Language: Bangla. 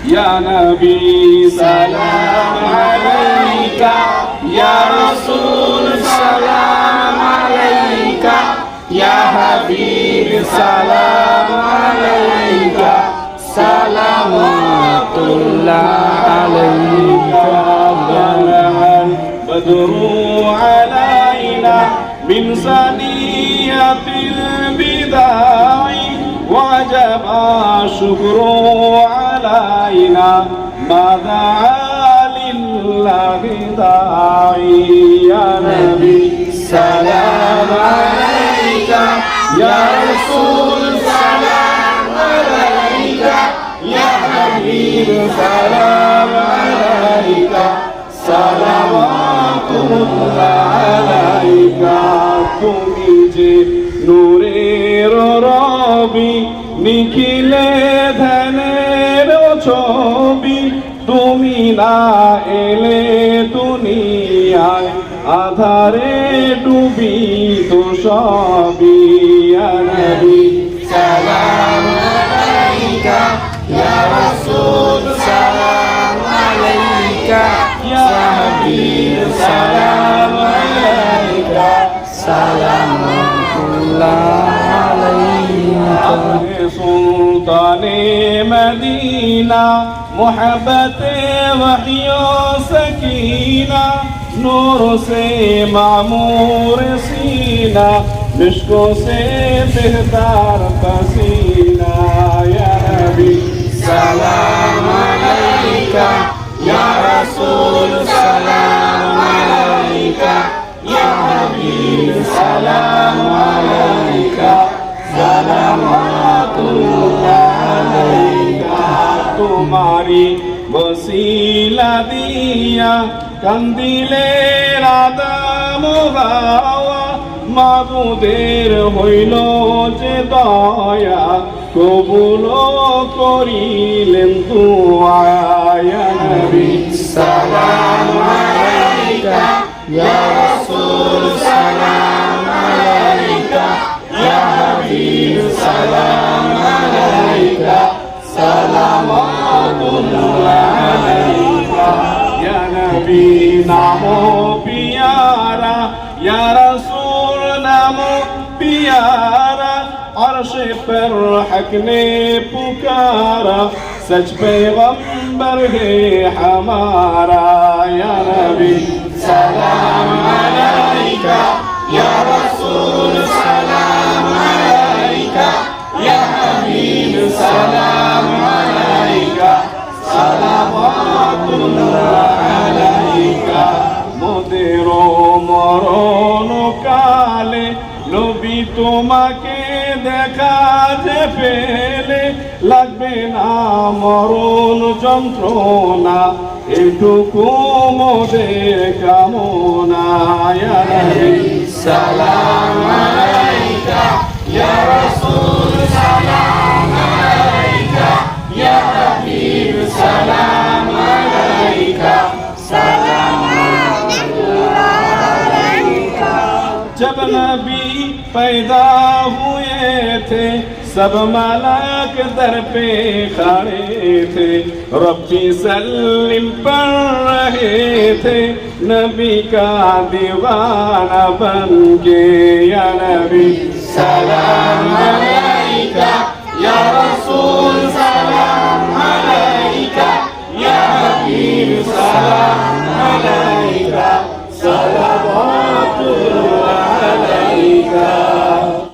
يا نبي سلام عليك يا رسول سلام عليك يا حبيب سلام عليك سلامات الله عليك طلع البدر علينا من ثنية البداع وجب الشكر علينا ما دعا لله داعي يا نبي. سلام عليك يا رسول سلام عليك يا حبيب سلام عليك এলে দুনিয়ায় আধারে ডুবি তো সবই ইয়া নবী সালাম আলাইকা ইয়া রাসূল সালাম আলাইকা ইয়া হাবিব সালাম আলাইকা سلطان مدینہ محبت وحی وحیو سکینہ نور سے معمور سینہ مشکوں سے بہتار پسینہ یا نبی سلام علیکہ یا رسول سلام علیکہ یا حبیب سلام علیکہ سلامات اللہ علیکہ تمہاری বসিলা দিয়া কান্দিলে রাদাম গাওয়া মাবুদের হইল যে দয়া, কবুল করিলেন দুআয়া নবী। সালাম আলাইকা ইয়া রাসূল সালাম আলাইকা, ইয়া হাবিব, সালাম আলাইকা, সালামাতুল্লাহ। يا نبي نامو بيارا يا رسول نامو بيارا. عرش پر حق نے پکارا سچ پیغمبر ہے ہمارا. سلام عليك يا رسول سلام عليك يا حبيب سلام عليك سلام কালে নবী তোমাকে দেখা যে পেলে লাগবে না মরণ যন্ত্রণা এটুকু মোদের কামনা সালাম। पैदा हुए थे सब मलाक दर पे खड़े थे रब्बी सल्लिम पढ़ रहे थे नबी का दीवाना बन के या नबी सलाम